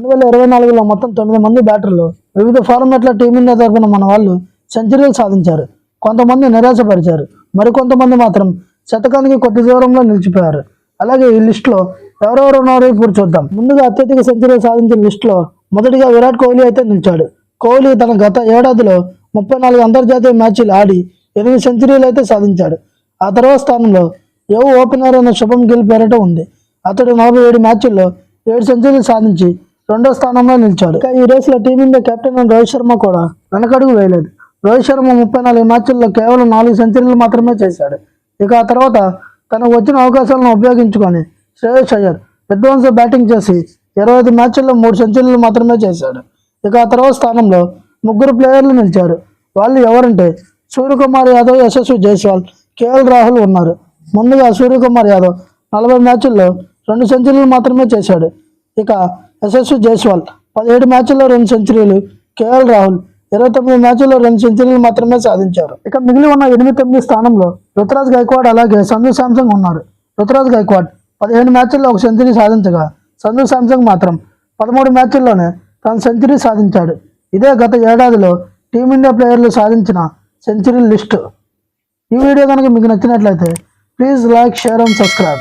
రెండు వేల ఇరవై నాలుగులో మొత్తం తొమ్మిది మంది బ్యాటర్లు వివిధ ఫార్మాట్ల టీమిండియా తరఫున మన వాళ్ళు సెంచరీలు సాధించారు. కొంతమంది నిరాశపరిచారు. మరికొంతమంది మాత్రం శతకానికి కొద్ది దూరంలో నిలిచిపోయారు. అలాగే ఈ లిస్టులో ఎవరెవరు ఉన్నారో ఇప్పుడు చూద్దాం. ముందుగా అత్యధిక సెంచరీలు సాధించిన లిస్టులో మొదటిగా విరాట్ కోహ్లీ అయితే నిలిచాడు. కోహ్లీ తన గత ఏడాదిలో ముప్పై నాలుగు అంతర్జాతీయ మ్యాచ్లు ఆడి ఎనిమిది సెంచరీలు అయితే సాధించాడు. ఆ తర్వాత స్థానంలో యువ ఓపెనర్ అయిన శుభం గిల్ పేరిట ఉంది. అతడు నలభై ఏడు మ్యాచ్ల్లో ఏడు సెంచరీలు సాధించి రెండో స్థానంలో నిలిచాడు. ఈ రేసులో టీమిండియా కెప్టెన్ రోహిత్ శర్మ కూడా వెనకడుగు వేయలేదు. రోహిత్ శర్మ ముప్పై నాలుగు మ్యాచ్ల్లో కేవలం నాలుగు సెంచరీలు మాత్రమే చేశాడు. ఇక ఆ తర్వాత తనకు వచ్చిన అవకాశాలను ఉపయోగించుకొని శ్రేయస్ అయ్యర్ విధ్వంస బ్యాటింగ్ చేసి ఇరవై ఐదు మ్యాచ్ల్లో మూడు సెంచరీలు మాత్రమే చేశాడు. ఇక ఆ తర్వాత స్థానంలో ముగ్గురు ప్లేయర్లు నిలిచారు. వాళ్ళు ఎవరంటే సూర్యకుమార్ యాదవ్ యశస్వి జైస్వాల్ కేఎల్ రాహుల్ ఉన్నారు. ముందుగా సూర్యకుమార్ యాదవ్ నలభై మ్యాచ్ల్లో రెండు సెంచరీలు మాత్రమే చేశాడు. ఇక యశస్వి జైస్వాల్ పదిహేడు మ్యాచ్ల్లో రెండు సెంచరీలు. కేఎల్ రాహుల్ ఇరవై తొమ్మిది మ్యాచ్ల్లో రెండు సెంచరీలు మాత్రమే సాధించారు. ఇక మిగిలి ఉన్న ఎనిమిది తొమ్మిది స్థానంలో రుతురాజ్ గైక్వాడ్ అలాగే సంజు శాంసంగ్ ఉన్నారు. రుతురాజ్ గైక్వాడ్ పదిహేను మ్యాచ్ల్లో ఒక సెంచరీ సాధించగా సంజు శాంసంగ్ మాత్రం పదమూడు మ్యాచ్ల్లోనే తన సెంచరీ సాధించాడు. ఇదే గత ఏడాదిలో టీమిండియా ప్లేయర్లు సాధించిన సెంచరీ లిస్టు. ఈ వీడియో కనుక మీకు నచ్చినట్లయితే please like share and subscribe.